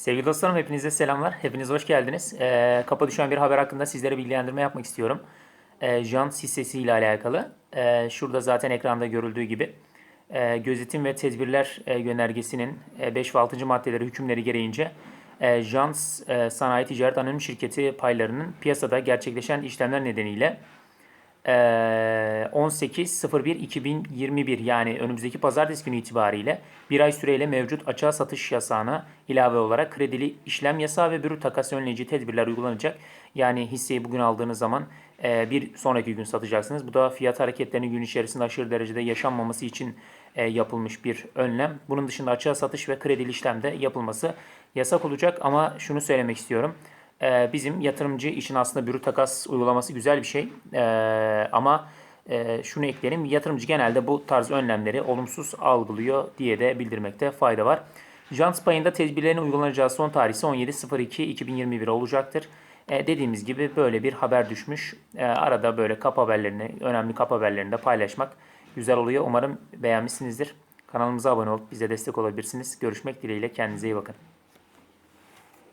Sevgili dostlarım hepinize selamlar. Hepiniz hoş geldiniz. Ee, kapa düşen bir haber hakkında sizlere bilgilendirme yapmak istiyorum. Ee, jant hissesi ile alakalı. Ee, şurada zaten ekranda görüldüğü gibi e, gözetim ve tedbirler e, yönergesinin 5 ve 6. maddeleri hükümleri gereğince e, Jant e, Sanayi Ticaret Anonim Şirketi paylarının piyasada gerçekleşen işlemler nedeniyle e, 18.01.2021 yani önümüzdeki pazartesi günü itibariyle bir ay süreyle mevcut açığa satış yasağına ilave olarak kredili işlem yasağı ve brüt takas önleyici tedbirler uygulanacak. Yani hisseyi bugün aldığınız zaman e, bir sonraki gün satacaksınız. Bu da fiyat hareketlerinin gün içerisinde aşırı derecede yaşanmaması için e, yapılmış bir önlem. Bunun dışında açığa satış ve kredili işlemde yapılması yasak olacak ama şunu söylemek istiyorum. Ee, bizim yatırımcı için aslında bürü takas uygulaması güzel bir şey. Ee, ama e, şunu ekleyelim. Yatırımcı genelde bu tarz önlemleri olumsuz algılıyor diye de bildirmekte fayda var. Jans payında tedbirlerin uygulanacağı son tarih ise 17.02.2021 olacaktır. Ee, dediğimiz gibi böyle bir haber düşmüş. Ee, arada böyle kap haberlerini, önemli kap haberlerini de paylaşmak güzel oluyor. Umarım beğenmişsinizdir. Kanalımıza abone olup bize destek olabilirsiniz. Görüşmek dileğiyle kendinize iyi bakın.